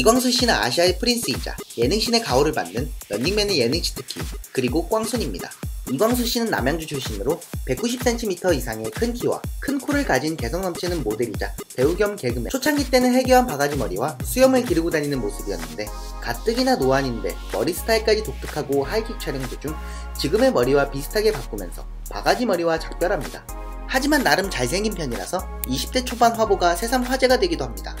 이광수 씨는 아시아의 프린스이자 예능신의 가호를 받는 런닝맨의 예능 치트키 그리고 꽝손입니다. 이광수 씨는 남양주 출신으로 190cm 이상의 큰 키와 큰 코를 가진 개성 넘치는 모델이자 배우 겸 개그맨 초창기 때는 해교한 바가지 머리와 수염을 기르고 다니는 모습이었는데 가뜩이나 노안인데 머리 스타일까지 독특하고 하이킥 촬영 도중 지금의 머리와 비슷하게 바꾸면서 바가지 머리와 작별합니다. 하지만 나름 잘생긴 편이라서 20대 초반 화보가 새삼 화제가 되기도 합니다.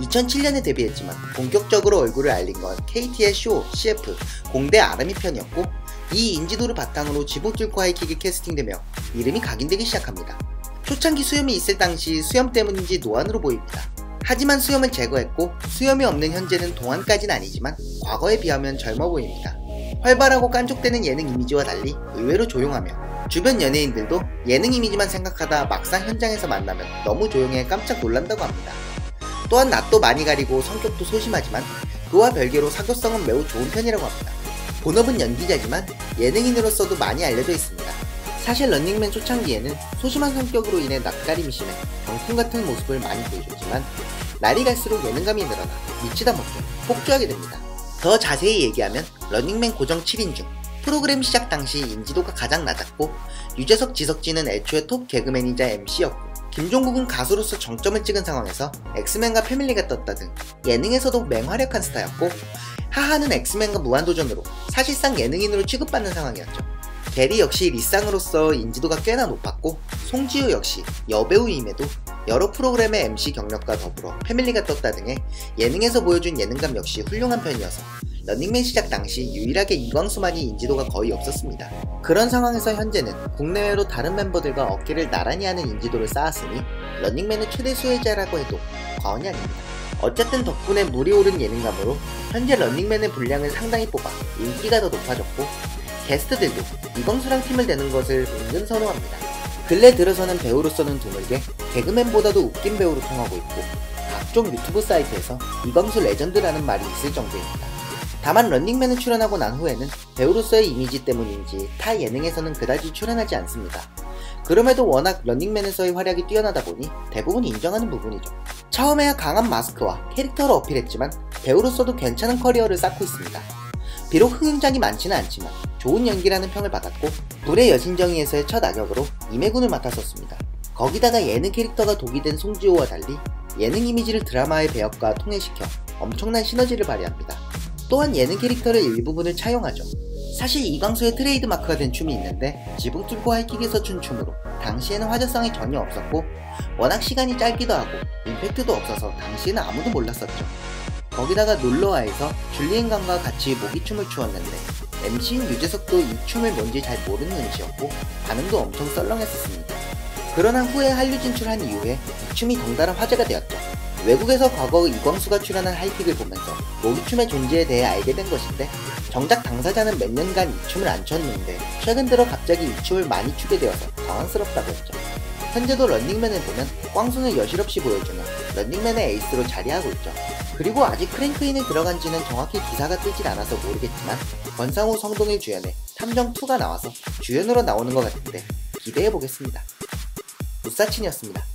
2007년에 데뷔했지만 본격적으로 얼굴을 알린 건 KT의 쇼, CF, 공대 아름이 편이었고 이 인지도를 바탕으로 지복 뚫고 하이킥에 캐스팅되며 이름이 각인되기 시작합니다. 초창기 수염이 있을 당시 수염 때문인지 노안으로 보입니다. 하지만 수염을 제거했고 수염이 없는 현재는 동안까지는 아니지만 과거에 비하면 젊어 보입니다. 활발하고 깐족대는 예능 이미지와 달리 의외로 조용하며 주변 연예인들도 예능 이미지만 생각하다 막상 현장에서 만나면 너무 조용해 깜짝 놀란다고 합니다. 또한 낯도 많이 가리고 성격도 소심하지만 그와 별개로 사교성은 매우 좋은 편이라고 합니다. 본업은 연기자지만 예능인으로서도 많이 알려져 있습니다. 사실 런닝맨 초창기에는 소심한 성격으로 인해 낯가림이 심해 병풍 같은 모습을 많이 보여줬지만 날이 갈수록 예능감이 늘어나 미치다 못해 폭주하게 됩니다. 더 자세히 얘기하면 런닝맨 고정 7인 중 프로그램 시작 당시 인지도가 가장 낮았고 유재석 지석진은 애초에 톱 개그맨이자 MC였고 김종국은 가수로서 정점을 찍은 상황에서 엑스맨과 패밀리가 떴다 등 예능에서도 맹활약한 스타였고 하하는 엑스맨과 무한도전으로 사실상 예능인으로 취급받는 상황이었죠. 게리 역시 리쌍으로서 인지도가 꽤나 높았고 송지효 역시 여배우임에도 여러 프로그램의 MC 경력과 더불어 패밀리가 떴다 등의 예능에서 보여준 예능감 역시 훌륭한 편이어서 런닝맨 시작 당시 유일하게 이광수만이 인지도가 거의 없었습니다. 그런 상황에서 현재는 국내외로 다른 멤버들과 어깨를 나란히 하는 인지도를 쌓았으니 런닝맨의 최대 수혜자라고 해도 과언이 아닙니다. 어쨌든 덕분에 물이 오른 예능감으로 현재 런닝맨의 분량을 상당히 뽑아 인기가 더 높아졌고 게스트들도 이광수랑 팀을 내는 것을 은근 선호합니다. 근래 들어서는 배우로서는 드물게 개그맨보다도 웃긴 배우로 통하고 있고 각종 유튜브 사이트에서 이광수 레전드라는 말이 있을 정도입니다. 다만 런닝맨을 출연하고 난 후에는 배우로서의 이미지 때문인지 타 예능에서는 그다지 출연하지 않습니다. 그럼에도 워낙 런닝맨에서의 활약이 뛰어나다 보니 대부분 인정하는 부분이죠. 처음에야 강한 마스크와 캐릭터로 어필했지만 배우로서도 괜찮은 커리어를 쌓고 있습니다. 비록 흥행작이 많지는 않지만 좋은 연기라는 평을 받았고 불의 여신정의에서의 첫 악역으로 임해군을 맡았었습니다. 거기다가 예능 캐릭터가 독이 된 송지호와 달리 예능 이미지를 드라마의 배역과 통해시켜 엄청난 시너지를 발휘합니다. 또한 예능 캐릭터를 일부분을 차용하죠. 사실 이광수의 트레이드 마크가 된 춤이 있는데 지붕 뚫고 하이킥에서 춘 춤으로 당시에는 화제성이 전혀 없었고 워낙 시간이 짧기도 하고 임팩트도 없어서 당시에는 아무도 몰랐었죠. 거기다가 놀러와에서 줄리엔강과 같이 모기춤을 추었는데 MC인 유재석도 이 춤을 뭔지 잘 모르는 눈치였고 반응도 엄청 썰렁했었습니다. 그러나 후에 한류 진출한 이후에 이 춤이 덩달아 화제가 되었죠. 외국에서 과거 이광수가 출연한 하이킥을 보면서 모기춤의 존재에 대해 알게 된 것인데 정작 당사자는 몇 년간 이 춤을 안 췄는데 최근 들어 갑자기 이 춤을 많이 추게 되어서 당황스럽다고 했죠. 현재도 런닝맨을 보면 꽝순을 여실없이 보여주며 런닝맨의 에이스로 자리하고 있죠. 그리고 아직 크랭크인에 들어간 지는 정확히 기사가 뜨질 않아서 모르겠지만 권상우 성동일 주연의 탐정2가 나와서 주연으로 나오는 것 같은데 기대해보겠습니다. 무사친이었습니다.